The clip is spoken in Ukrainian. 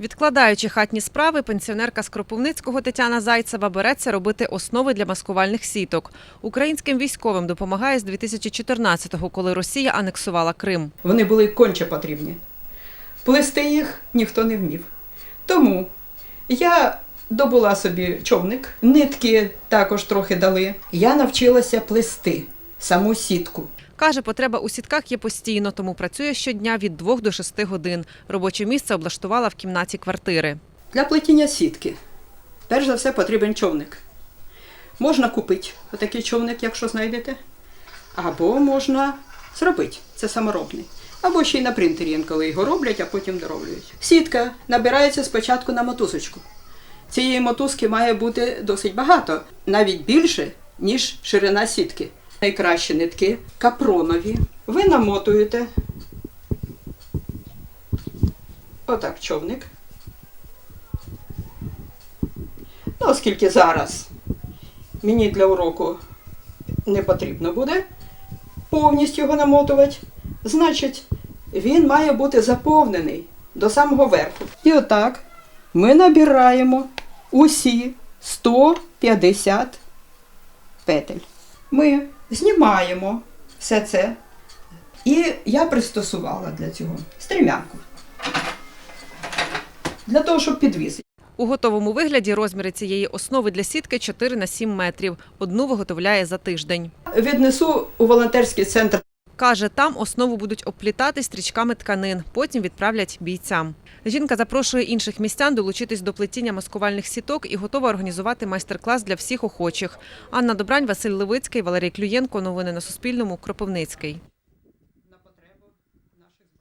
Відкладаючи хатні справи, пенсіонерка з Кропивницького Тетяна Зайцева береться робити основи для маскувальних сіток. Українським військовим допомагає з 2014-го, коли Росія анексувала Крим. Вони були конче потрібні. Плести їх ніхто не вмів. Тому я добула собі човник, нитки також трохи дали. Я навчилася плести саму сітку. Каже, потреба у сітках є постійно, тому працює щодня від 2 до 6 годин. Робоче місце облаштувала в кімнаті квартири. Для плетіння сітки, перш за все, потрібен човник. Можна купити отакий човник, якщо знайдете, або можна зробити, це саморобний. Або ще й на принтері інколи його роблять, а потім дороблюють. Сітка набирається спочатку на мотузочку. Цієї мотузки має бути досить багато, навіть більше, ніж ширина сітки. Найкращі нитки капронові. Ви намотуєте отак човник. Ну, оскільки зараз мені для уроку не потрібно буде повністю його намотувати, значить, він має бути заповнений до самого верху. І отак ми набираємо усі 150 петель. Ми знімаємо все це. І я пристосувала для цього стрімянку. Для того, щоб підвісити. У готовому вигляді розміри цієї основи для сітки 4 на 7 метрів. Одну виготовляє за тиждень. Віднесу у волонтерський центр. Каже, там основу будуть обплітати стрічками тканин, потім відправлять бійцям. Жінка запрошує інших містян долучитись до плетіння маскувальних сіток і готова організувати майстер-клас для всіх охочих. Анна Добрань, Василь Левицький, Валерій Клюєнко. Новини на Суспільному. Кропивницький.